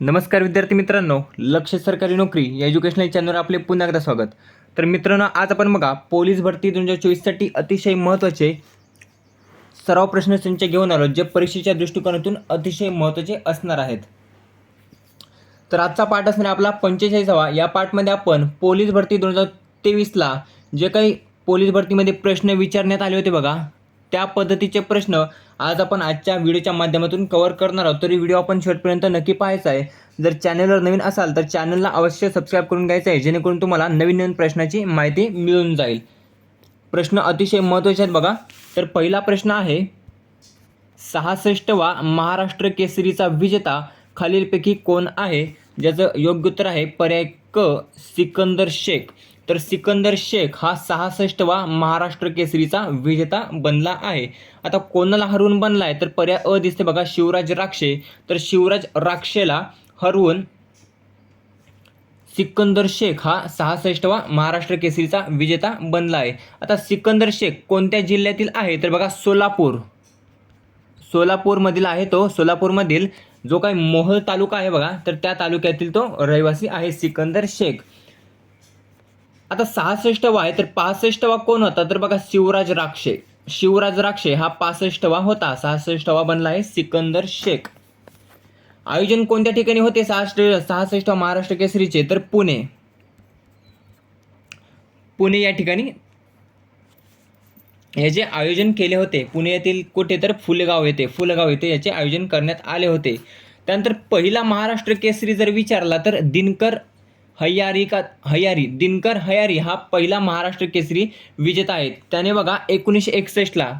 नमस्कार विद्यार्थी मित्रांनो लक्ष सरकारी नोकरी या एज्युकेशनल चॅनलवर आपले पुन्हा एकदा स्वागत. तर मित्रांनो आज आपण बघा पोलीस भरती दोन हजार चोवीससाठी अतिशय महत्त्वाचे सराव प्रश्न संच घेऊन आलो जे परीक्षेच्या दृष्टिकोनातून अतिशय महत्त्वाचे असणार आहेत. तर आजचा पाठ असणार आपला पंचेचाळीसावा. या पाठमध्ये आपण पोलीस भरती दोन हजार तेवीसला जे काही पोलीस भरतीमध्ये प्रश्न विचारण्यात आले होते बघा त्या पद्धतीचे प्रश्न आज आपण आजच्या व्हिडिओच्या माध्यमातून कवर करणार आहोत. तरी व्हिडिओ आपण शेवटपर्यंत नक्की पाहायचा आहे. जर चॅनलवर नवीन असाल तर चॅनलला अवश्य सबस्क्राईब करून घ्यायचं आहे जेणेकरून तुम्हाला नवीन नवीन प्रश्नाची माहिती मिळून जाईल. प्रश्न अतिशय महत्त्वाचे आहेत बघा. तर पहिला प्रश्न आहे सहासष्टवा महाराष्ट्र केसरीचा विजेता खालीलपैकी कोण आहे? ज्याचं योग्य उत्तर आहे पर्याय क सिकंदर शेख. तर सिकंदर शेख हा सहासष्टवा महाराष्ट्र केसरीचा विजेता बनला आहे. आता कोणाला हरवून बनला आहे तर पर्याय अ दिसते बघा शिवराज राक्षे. तर शिवराज राक्षेला हरवून सिकंदर शेख हा सहासष्टवा महाराष्ट्र केसरीचा विजेता बनला आहे. आता सिकंदर शेख कोणत्या जिल्ह्यातील आहे? तर बघा सोलापूर. सोलापूरमधील आहे तो. सोलापूरमधील जो काही मोहल तालुका आहे बघा तर त्या तालुक्यातील तो रहिवासी आहे सिकंदर शेख. आता सहासष्टवा आहे तर पासष्टवा कोण होता? तर बघा शिवराज राक्षे. शिवराज राक्षे हा पासष्टवा होता. सहासष्टवा बनला आहे सिकंदर शेख. आयोजन कोणत्या ठिकाणी होते? सहाष्ट सहासष्ट महाराष्ट्र केसरीचे. तर पुणे. पुणे या ठिकाणी याचे आयोजन केले होते पुणे येथील कुठे? तर फुलगाव येथे. फुलगाव येथे याचे आयोजन करण्यात आले होते. त्यानंतर पहिला महाराष्ट्र केसरी जर विचारला तर दिनकर हयारी का हयारी दिनकर हयारी हा पहिला महाराष्ट्र केसरी विजेता आहे. त्याने बघा एकोणीसशे एकसष्टला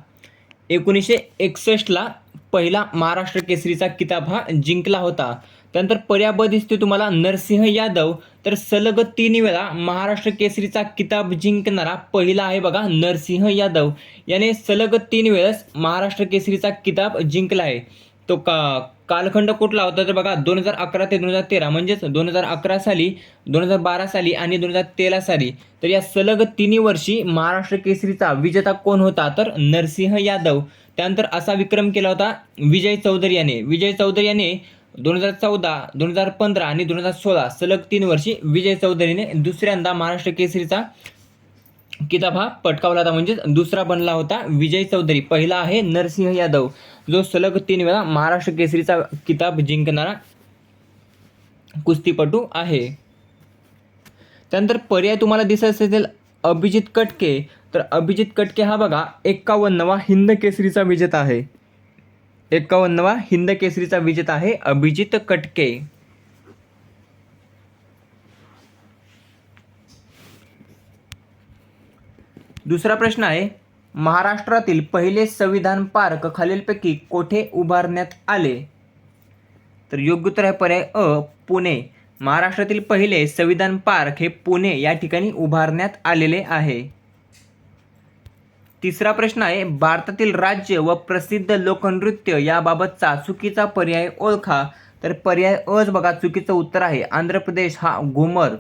एकोणीसशे एकसष्टला पहिला महाराष्ट्र केसरीचा किताब हा जिंकला होता. त्यानंतर पर्याय दिसते तुम्हाला नरसिंह यादव. तर सलग तीन वेळा महाराष्ट्र केसरीचा किताब जिंकणारा पहिला आहे बघा नरसिंह यादव. याने सलग तीन वेळेस महाराष्ट्र केसरीचा किताब जिंकला आहे. तो का कालखंड कुठला होता तर बघा दोन हजार अकरा ते दोन हजार तेरा म्हणजेच दोन हजार अकरा साली दोन हजार बारा साली आणि दोन हजार तेरा साली तर या सलग तिन्ही वर्षी महाराष्ट्र केसरीचा विजेता कोण होता तर नरसिंह यादव. त्यानंतर असा विक्रम केला होता विजय चौधरी याने. विजय चौधरी याने दोन हजार चौदा दोन हजार पंधरा आणि दोन हजार सोळा सलग तीन वर्षी विजय चौधरीने दुसऱ्यांदा महाराष्ट्र केसरीचा किताब हा पटकावला होता. म्हणजे दुसरा बनला होता विजय चौधरी. पहिला आहे नरसिंह यादव. जो सलग तीन वेळा महाराष्ट्र केसरीचा किताब जिंकणारा कुस्तीपटू आहे. त्यानंतर पर्याय तुम्हाला दिसत असेल अभिजित कटके. तर अभिजित कटके हा बघा एक्कावन्नवा हिंद केसरीचा विजेता आहे. एक्कावन्नवा हिंद केसरीचा विजेता आहे अभिजित कटके. दुसरा प्रश्न आहे महाराष्ट्रातील पहिले संविधान पार्क खालीलपैकी कोठे उभारण्यात आले? तर योग्य उत्तर आहे पर्याय अ पुणे. महाराष्ट्रातील पहिले संविधान पार्क हे पुणे या ठिकाणी उभारण्यात आलेले आहे. तिसरा प्रश्न आहे भारतातील राज्य व प्रसिद्ध लोकनृत्य याबाबतचा चुकीचा पर्याय ओळखा. तर पर्याय अच बघा चुकीचं उत्तर आहे आंध्र प्रदेश हा घुमर.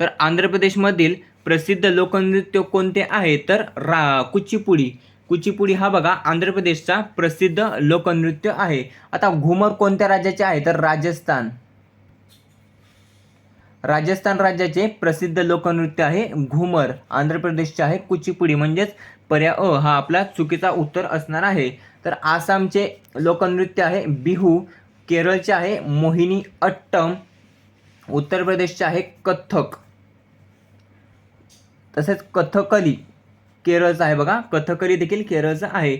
तर आंध्र प्रदेशमधील प्रसिद्ध लोकनृत्य कोणते आहे? तर रा कुचिपुडी. कुचिपुडी हा बघा आंध्र प्रदेशचा प्रसिद्ध लोकनृत्य आहे. आता घुमर कोणत्या राज्याचे आहे? तर राजस्थान. राजस्थान राज्याचे प्रसिद्ध लोकनृत्य आहे घुमर. आंध्र प्रदेशचे आहे कुचिपुडी. म्हणजेच पर्याय अ हा आपला चुकीचा उत्तर असणार आहे. तर आसामचे लोकनृत्य आहे बिहू. केरळचे आहे मोहिनी अट्टम. उत्तर प्रदेशचे आहे कथ्थक. तसेच कथकली केरळचं आहे बघा. कथकली देखील केरळचं आहे.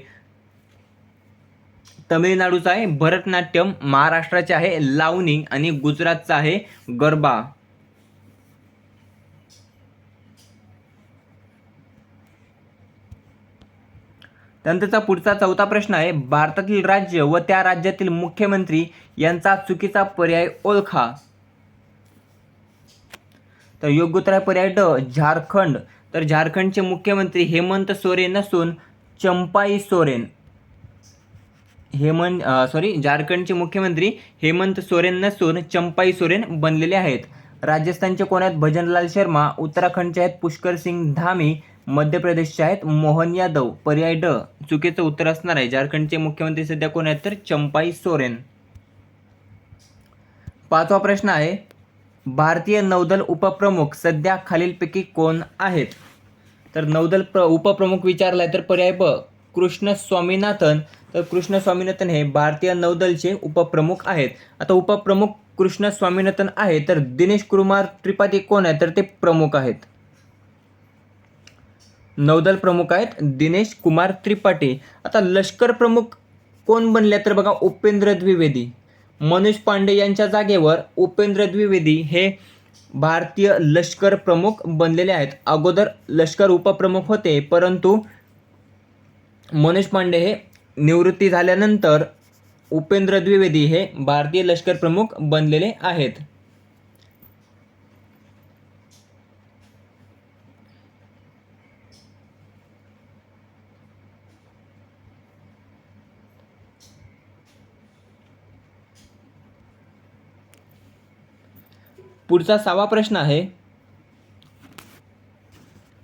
तमिळनाडूचं आहे भरतनाट्यम महाराष्ट्राचे आहे लावणी आणि गुजरातचा आहे गरबा. त्यानंतरचा पुढचा चौथा प्रश्न आहे भारतातील राज्य व त्या राज्यातील मुख्यमंत्री यांचा चुकीचा पर्याय ओळखा. तर योग्य उत्तर आहे पर्याय ड झारखंड. तर झारखंडचे मुख्यमंत्री हेमंत सोरेन नसून चंपाई सोरेन. हेमंत सॉरी झारखंडचे मुख्यमंत्री हेमंत सोरेन नसून चंपाई सोरेन बनलेले आहेत. राजस्थानचे कोण आहेत भजनलाल शर्मा उत्तराखंडचे आहेत पुष्कर सिंग धामी मध्य प्रदेशचे आहेत मोहन यादव. पर्याय ड चुकीचं उत्तर असणार आहे. झारखंडचे मुख्यमंत्री सध्या कोण आहेत तर चंपाई सोरेन. पाचवा प्रश्न आहे भारतीय नौदल उपप्रमुख सध्या खालीलपैकी कोण आहेत? तर नौदल प्र उपप्रमुख विचारलाय तर पर्याय ब कृष्ण स्वामीनाथन. तर कृष्ण स्वामीनाथन हे भारतीय नौदलचे उपप्रमुख आहेत. आता उपप्रमुख कृष्ण स्वामीनाथन आहे तर दिनेश कुमार त्रिपाठी कोण आहे? तर ते प्रमुख आहेत. नौदल प्रमुख आहेत दिनेश कुमार त्रिपाठी. आता लष्कर प्रमुख कोण बनले? तर बघा उपेंद्र द्विवेदी. मनोज पांडे यांच्या जागेवर उपेंद्र द्विवेदी हे भारतीय लष्कर प्रमुख बनलेले आहेत. अगोदर लष्कर उपप्रमुख होते परंतु मनोज पांडे हे निवृत्ती झाल्यानंतर उपेंद्र द्विवेदी हे भारतीय लष्कर प्रमुख बनलेले आहेत. पुढचा सहावा प्रश्न आहे.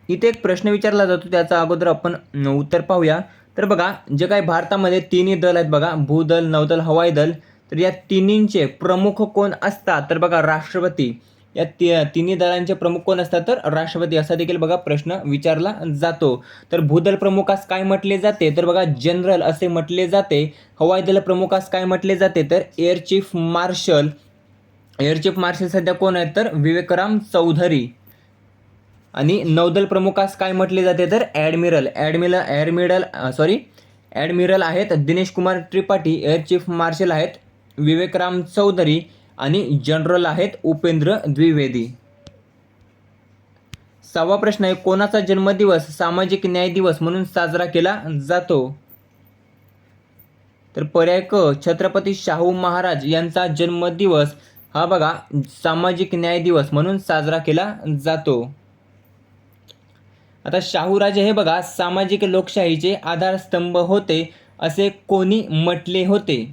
इथे एक प्रश्न विचारला जातो त्याचा अगोदर आपण उत्तर पाहूया. तर बघा जे काही भारतामध्ये तिन्ही दल आहेत बघा भूदल नौदल हवाई दल तर या तिन्हींचे प्रमुख कोण असतात? तर बघा राष्ट्रपती. या ति तिन्ही दलांचे प्रमुख कोण असतात? तर राष्ट्रपती असा देखील बघा प्रश्न विचारला जातो. तर भूदल प्रमुखास काय म्हटले जाते? तर बघा जनरल असे म्हटले जाते. हवाई दल प्रमुखास काय म्हटले जाते? तर air chief marshal air chief marshal सध्या कोण आहेत तर विवेकराम चौधरी. आणि नौदल प्रमुखास काय म्हटले जाते तर admiral. Admiral admiral sorry admiral आहेत Dinesh Kumar Tripathi air chief marshal आहेत विवेकराम चौधरी आणि जनरल आहेत उपेंद्र द्विवेदी. सहावा प्रश्न आहे कोणाचा जन्मदिवस सामाजिक न्याय दिवस म्हणून साजरा केला जातो? तर पर्याय क छत्रपती शाहू महाराज यांचा जन्मदिवस हा बघा सामाजिक न्याय दिवस म्हणून साजरा केला जातो. आता शाहूराजे हे बघा सामाजिक लोकशाहीचे आधारस्तंभ होते असे कोणी म्हटले होते.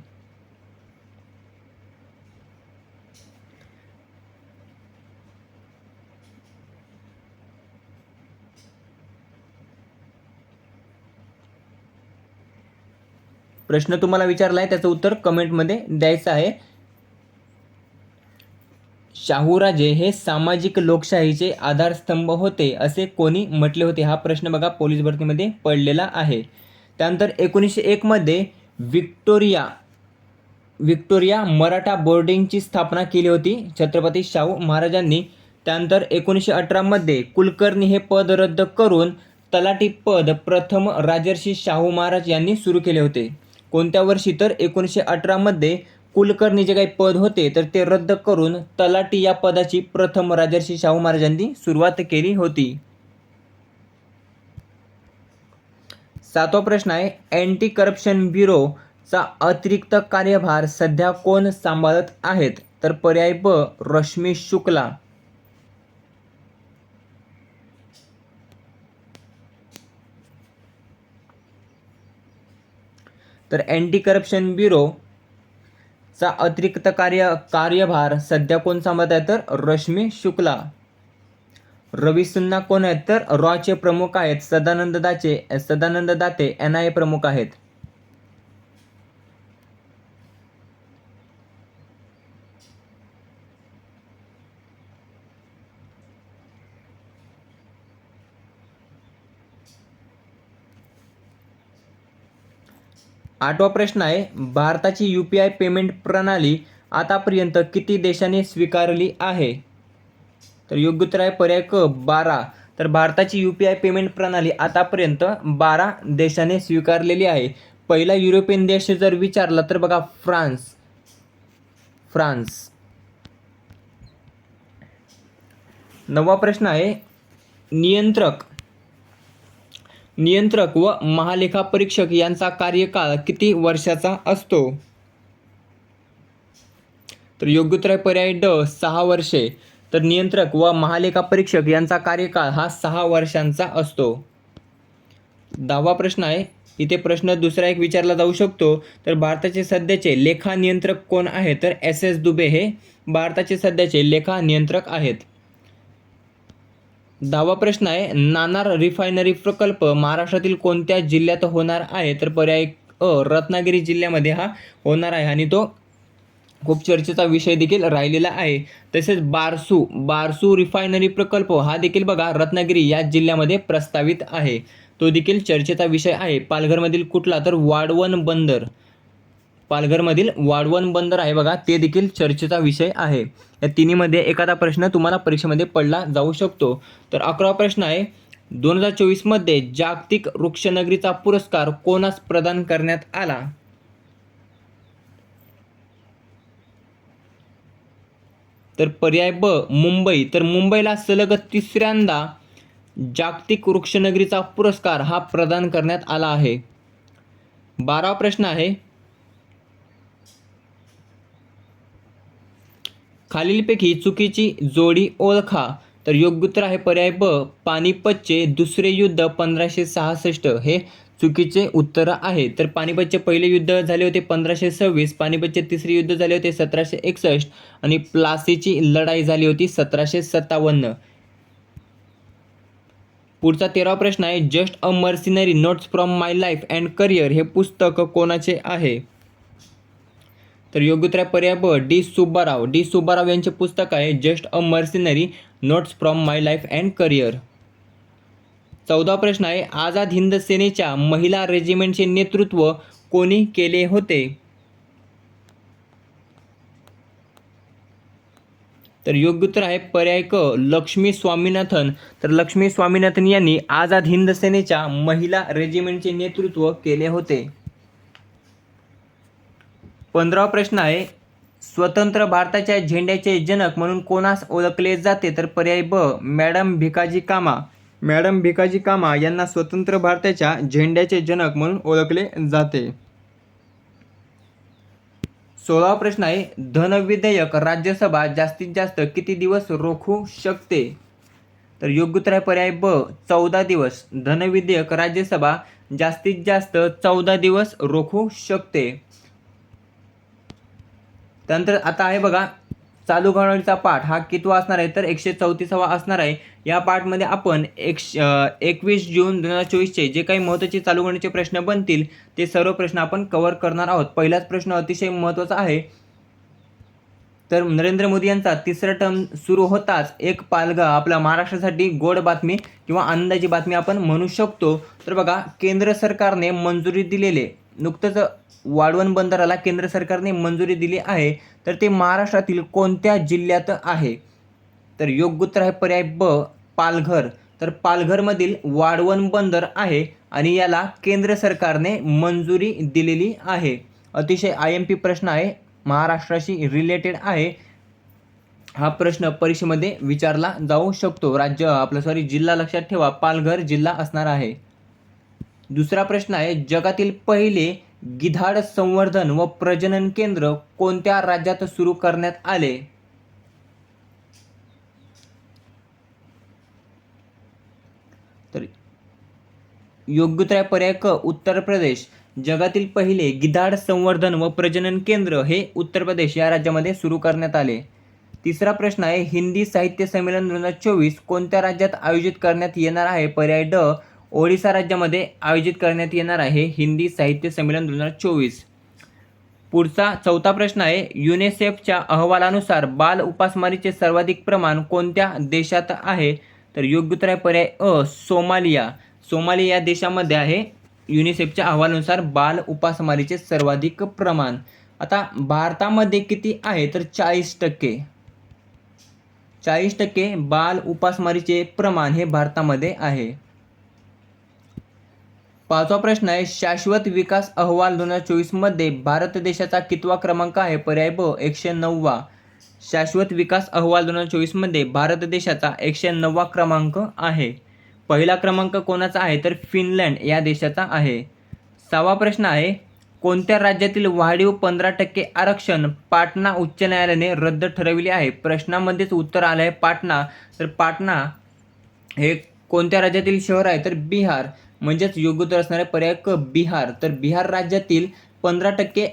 प्रश्न तुम्हाला विचारला आहे त्याचं उत्तर कमेंटमध्ये द्यायचं आहे. शाहूराजे हे सामाजिक लोकशाहीचे आधारस्तंभ होते असे कोणी म्हटले होते? हा प्रश्न बघा पोलीस भरतीमध्ये पडलेला आहे. त्यानंतर एकोणीसशे एकमध्ये विक्टोरिया विक्टोरिया मराठा बोर्डिंगची स्थापना केली होती छत्रपती शाहू महाराजांनी. त्यानंतर एकोणीसशे अठरामध्ये कुलकर्णी हे पद रद्द करून तलाठी पद प्रथम राजर्षी शाहू महाराज यांनी सुरू केले होते. कोणत्या वर्षी? तर एकोणीसशे अठरामध्ये कुलकर्णी जे काही पद होते तर ते रद्द करून तलाटी या पदाची प्रथम राजर्षी शाहू महाराजांनी सुरुवात केली होती. सातवा प्रश्न आहे अँटी करप्शन ब्युरोचा अतिरिक्त कार्यभार सध्या कोण सांभाळत आहेत? तर पर्याय ब रश्मी शुक्ला. तर अँटी करप्शन ब्युरो चा अतिरिक्त कार्य कार्यभार सध्या कोण सांभाळत आहे तर रश्मी शुक्ला. रवी सुन्ना कोण आहेत तर रॉचे प्रमुख आहेत. Sadanand दाचे Sadanand Date N I A प्रमुख आहेत. आठवा प्रश्न आहे भारताची यू पी आय पेमेंट प्रणाली आतापर्यंत किती देशांनी स्वीकारली आहे? तर योग्य उत्तर आहे पर्याय क बारा. तर भारताची यू पी आय पेमेंट प्रणाली आतापर्यंत बारा देशाने स्वीकारलेली आहे. पहिला युरोपियन देश जर विचारला तर बघा फ्रान्स. फ्रान्स. नववा प्रश्न आहे नियंत्रक. नियंत्रक व महालेखा परीक्षक यांचा कार्यकाळ किती वर्षाचा असतो? तर योग्य उत्तर पर्याय ड सहा वर्षे. तर नियंत्रक व महालेखा परीक्षक यांचा कार्यकाळ हा सहा वर्षांचा असतो. दहावा प्रश्न आहे. इथे प्रश्न दुसरा एक विचारला जाऊ शकतो. तर भारताचे सध्याचे लेखा नियंत्रक कोण आहे तर एस एस दुबे हे भारताचे सध्याचे लेखा नियंत्रक आहेत. दहावा प्रश्न आहे नाणार रिफायनरी प्रकल्प महाराष्ट्रातील कोणत्या जिल्ह्यात होणार आहे? तर पर्याय अ रत्नागिरी जिल्ह्यामध्ये हा होणार आहे आणि तो खूप चर्चेचा विषय देखील राहिलेला आहे. तसेच बारसू बारसू रिफायनरी प्रकल्प हा देखील बघा रत्नागिरी या जिल्ह्यामध्ये प्रस्तावित आहे. तो देखील चर्चेचा विषय आहे. पालघरमधील कुठला? तर वाडवण बंदर. पालघरमधील वाढवण बंदर आहे बघा ते देखील चर्चेचा विषय आहे. या तिन्हीमध्ये एखादा प्रश्न तुम्हाला परीक्षेमध्ये पडला जाऊ शकतो. तर अकरावा प्रश्न आहे. दोन हजार चोवीसमध्ये जागतिक वृक्षनगरीचा पुरस्कार कोणास प्रदान करण्यात आला? तर पर्याय ब मुंबई. तर मुंबईला सलग तिसऱ्यांदा जागतिक वृक्षनगरीचा पुरस्कार हा प्रदान करण्यात आला आहे. बारावा प्रश्न आहे. खालीलपैकी चुकीची जोडी ओळखा. तर योग्य उत्तर आहे पर्याय ब पानिपतचे दुसरे युद्ध पंधराशे सहासष्ट. हे चुकीचे उत्तर आहे. तर पानिपतचे पहिले युद्ध झाले होते पंधराशे सव्वीस पानिपतचे तिसरे युद्ध झाले होते सतराशे एकसष्ट आणि प्लासीची लढाई झाली होती सतराशे सत्तावन्न. पुढचा तेरावा प्रश्न आहे just a mercenary notes from my life and career. हे पुस्तक कोणाचे आहे? तर योग्य उत्तर पर्याय ब डी सुब्बाराव. डी सुब्बाराव यांचे पुस्तक आहे just a mercenary notes from my life and career चौदा प्रश्न आहे आझाद हिंद सेनेच्या महिला रेजिमेंटचे नेतृत्व कोणी केले होते? तर योग्य उत्तर आहे पर्याय क लक्ष्मी स्वामीनाथन तर लक्ष्मी स्वामीनाथन यांनी आझाद हिंद सेनेच्या महिला रेजिमेंटचे नेतृत्व केले होते. पंधरावा प्रश्न आहे स्वतंत्र भारताच्या झेंड्याचे जनक म्हणून कोणास ओळखले जाते? तर पर्याय ब मॅडम भिकाजी कामा. मॅडम भिकाजी कामा यांना स्वतंत्र भारताच्या झेंड्याचे जनक म्हणून ओळखले जाते. सोळावा प्रश्न आहे धनविधेयक राज्यसभा जास्तीत जास्त किती दिवस रोखू शकते? तर योग्य उत्तर आहे पर्याय ब चौदा दिवस. धनविधेयक राज्यसभा जास्तीत जास्त चौदा दिवस रोखू शकते. त्यानंतर आता आहे बघा चालू घडामोडीचा पाठ हा कितवा असणार आहे? तर एकशे चौतीसावा असणार आहे. या पाठमध्ये आपण एकशे एकवीस जून दोन हजार चोवीसचे जे काही महत्त्वाचे चालू घडामोडीचे प्रश्न बनतील ते सर्व प्रश्न आपण कव्हर करणार आहोत. पहिलाच प्रश्न अतिशय महत्त्वाचा आहे. तर नरेंद्र मोदी यांचा तिसरा टर्म सुरू होताच एक पालघर आपल्या महाराष्ट्रासाठी गोड बातमी किंवा अंदाजी बातमी आपण म्हणू शकतो. तर बघा केंद्र सरकारने मंजुरी दिलेले नुकतंच वाढवण बंदराला केंद्र सरकारने मंजुरी दिली आहे. तर ते महाराष्ट्रातील कोणत्या जिल्ह्यात आहे? तर योग्य उत्तर आहे पर्याय ब पालघर. तर पालघरमधील वाढवण बंदर आहे आणि याला केंद्र सरकारने मंजुरी दिलेली आहे. अतिशय आय एम पी प्रश्न आहे. महाराष्ट्राशी रिलेटेड आहे. हा प्रश्न परीक्षेमध्ये विचारला जाऊ शकतो. राज्य आपलं सॉरी जिल्हा लक्षात ठेवा. पालघर जिल्हा असणार आहे. दुसरा प्रश्न आहे जगातील पहिले गिधाड संवर्धन व प्रजनन केंद्र कोणत्या राज्यात सुरू करण्यात आले? तर योग्य उत्तर आहे पर्याय क उत्तर प्रदेश. जगातील पहिले गिधाड संवर्धन व प्रजनन केंद्र हे उत्तर प्रदेश या राज्यामध्ये सुरू करण्यात आले. तिसरा प्रश्न आहे हिंदी साहित्य संमेलन दोन हजार चोवीस कोणत्या राज्यात आयोजित करण्यात येणार आहे? पर्याय ड ओडिसा राज्यामध्ये आयोजित करण्यात येणार आहे हिंदी साहित्य संमेलन दोन हजार चोवीस. पुढचा चौथा प्रश्न आहे युनेसेफच्या अहवालानुसार बाल उपासमारीचे सर्वाधिक प्रमाण कोणत्या देशात आहे? तर योग्य उत्तर आहे पर्याय अ सोमालिया. सोमालिया या देशामध्ये आहे. युनिसेफच्या अहवालानुसार बाल उपासमारीचे सर्वाधिक प्रमाण. आता भारतामध्ये किती आहे? तर चाळीस टक्के. चाळीस टक्के बाल उपासमारीचे प्रमाण हे भारतामध्ये आहे. पाचवा प्रश्न आहे शाश्वत विकास अहवाल दोन हजार चोवीसमध्ये भारत देशाचा कितवा क्रमांक आहे? पर्याय ब एकशे नववा. शाश्वत विकास अहवाल दोन हजार चोवीसमध्ये भारत देशाचा एकशे नववा क्रमांक आहे. पहिला क्रमांक कोणाचा आहे? तर फिनलँड या देशाचा आहे. सहावा प्रश्न आहे कोणत्या राज्यातील वाढीव पंधरा टक्के आरक्षण पाटणा उच्च न्यायालयाने रद्द ठरविले आहे? प्रश्नामध्येच उत्तर आलं आहे पाटणा. तर पाटणा हे कोणत्या राज्यातील शहर आहे? तर बिहार. म्हणजेच योग्य असणारे पर्याय क बिहार. तर बिहार राज्यातील पंधरा टक्के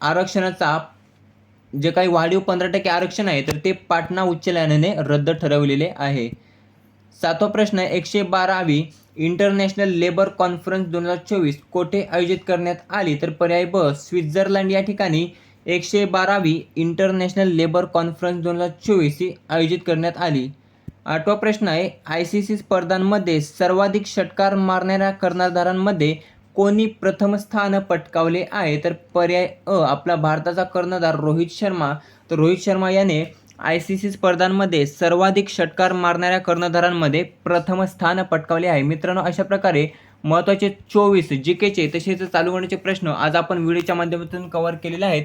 आरक्षणाचा जे काही वाढीव पंधरा टक्के आरक्षण आहे तर ते पाटणा उच्च न्यायालयाने रद्द ठरवलेले आहे. सातवा प्रश्न एकशे बारावी इंटरनॅशनल लेबर कॉन्फरन्स दोन हजार चोवीस कोठे आयोजित करण्यात आली? तर पर्याय ब स्वित्झर्लंड. या ठिकाणी एकशे बारावी इंटरनॅशनल लेबर कॉन्फरन्स दोन हजार चोवीस ही आयोजित करण्यात आली. आठवा प्रश्न आहे आय सी सी स्पर्धांमध्ये सर्वाधिक षटकार मारणाऱ्या कर्णधारांमध्ये कोणी प्रथम स्थान पटकावले आहे? तर पर्याय अ आपला भारताचा कर्णधार रोहित शर्मा. तर रोहित शर्मा याने आय सी सी स्पर्धांमध्ये सर्वाधिक षटकार मारणाऱ्या कर्णधारांमध्ये प्रथम स्थान पटकावले आहे. मित्रांनो अशा प्रकारे महत्त्वाचे चोवीस जी केचे तसेच चालू होण्याचे प्रश्न आज आपण व्हिडिओच्या माध्यमातून कव्हर केलेले आहेत.